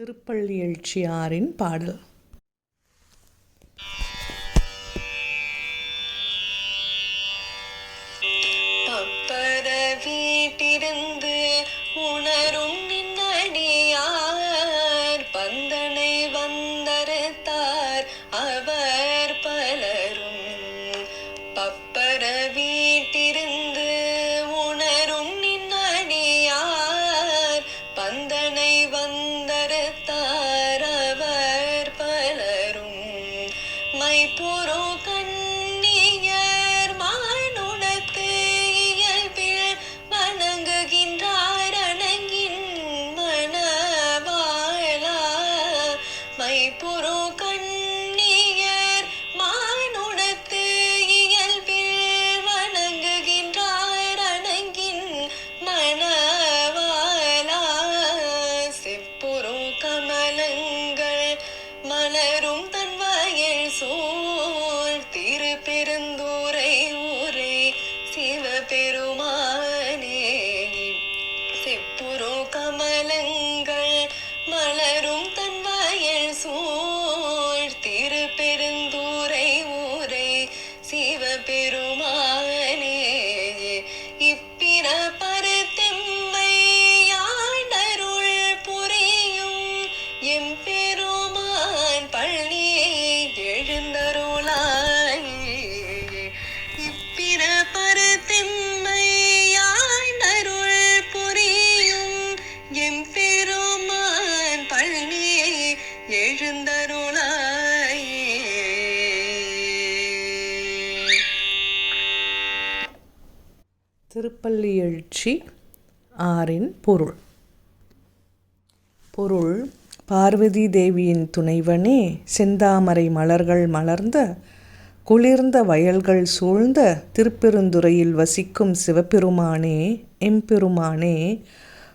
திருப்பள்ளி எழுச்சியாரின் பாடல். மைப்புரோ கண்ணியர் மானுடத்து இயல்பில் வணங்குகின்றார் அணங்கின் மணவாளா மைப்புரோ கண்ணியர் மானுடத்து இயல்பில் வணங்குகின்றார் அணங்கின் மணவாளா செப்புரோ கமலங்கள் மலரும் சோழ் திரு பெருந்தூரை ஊரே சிவபெருமானே. செப்புரு கமலங்கள் மலரும் தன் வயல் சோழ் திரு பெருந்தூரை ஊரே சிவபெருமா திருப்பள்ளி எழுச்சி ஆறின் பொருள். பொருள் பார்வதி தேவியின் துணைவனே செந்தாமரை மலர்கள் மலர்ந்த குளிர்ந்த வயல்கள் சூழ்ந்த திருப்பெருந்துறையில் வசிக்கும் சிவபெருமானே எம்பெருமானே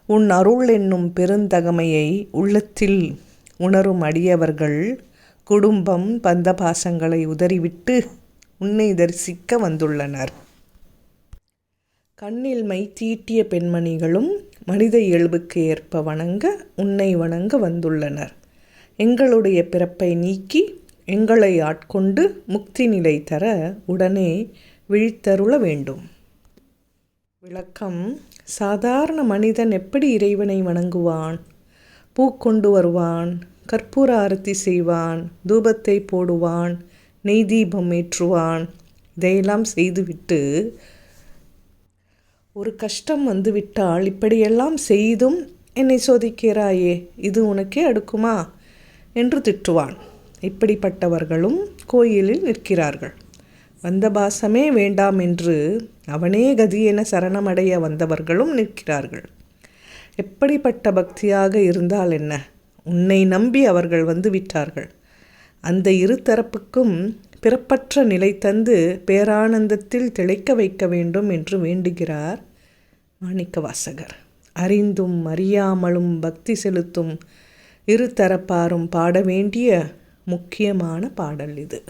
உன் அருள் என்னும் பெருந்தகமையை உள்ளத்தில் உணரும் அடியவர்கள் குடும்பம் பந்தபாசங்களை உதறிவிட்டு உன்னை தரிசிக்க வந்துள்ளனர். கண்ணில் மை தீட்டிய பெண்மணிகளும் மனித இயல்புக்கு ஏற்ப வணங்க உன்னை வணங்க வந்துள்ளனர். எங்களுடைய பிறப்பை நீக்கி எங்களை ஆட்கொண்டு முக்தி நிலை தர உடனே விழித்தருள வேண்டும். விளக்கம் சாதாரண மனிதன் எப்படி இறைவனை வணங்குவான்? பூ கொண்டு வருவான் கற்பூர ஆரத்தி செய்வான் தூபத்தை போடுவான் நெய் தீபம் ஏற்றுவான் இதையெல்லாம் செய்துவிட்டு ஒரு கஷ்டம் வந்துவிட்டால் இப்படியெல்லாம் செய்தும் என்னை சோதிக்கிறாயே இது உனக்கே அடுக்குமா? என்று திட்டுவான். இப்படிப்பட்டவர்களும் கோயிலில் நிற்கிறார்கள். வந்த பாசமே வேண்டாம் என்று அவனே கதியென சரணமடைய வந்தவர்களும் நிற்கிறார்கள். எப்படிப்பட்ட பக்தியாக இருந்தால் என்ன? உன்னை நம்பி அவர்கள் வந்து விட்டார்கள். அந்த இரு தரப்புக்கும் பிறப்பற்ற நிலை தந்து பேரானந்தத்தில் திளைக்க வைக்க வேண்டும் என்று வேண்டுகிறார் மாணிக்கவாசகர். அறிந்தும் அறியாமலும் பக்தி செலுத்தும் இரு தரப்பாரும் பாட வேண்டிய முக்கியமான பாடல் இது.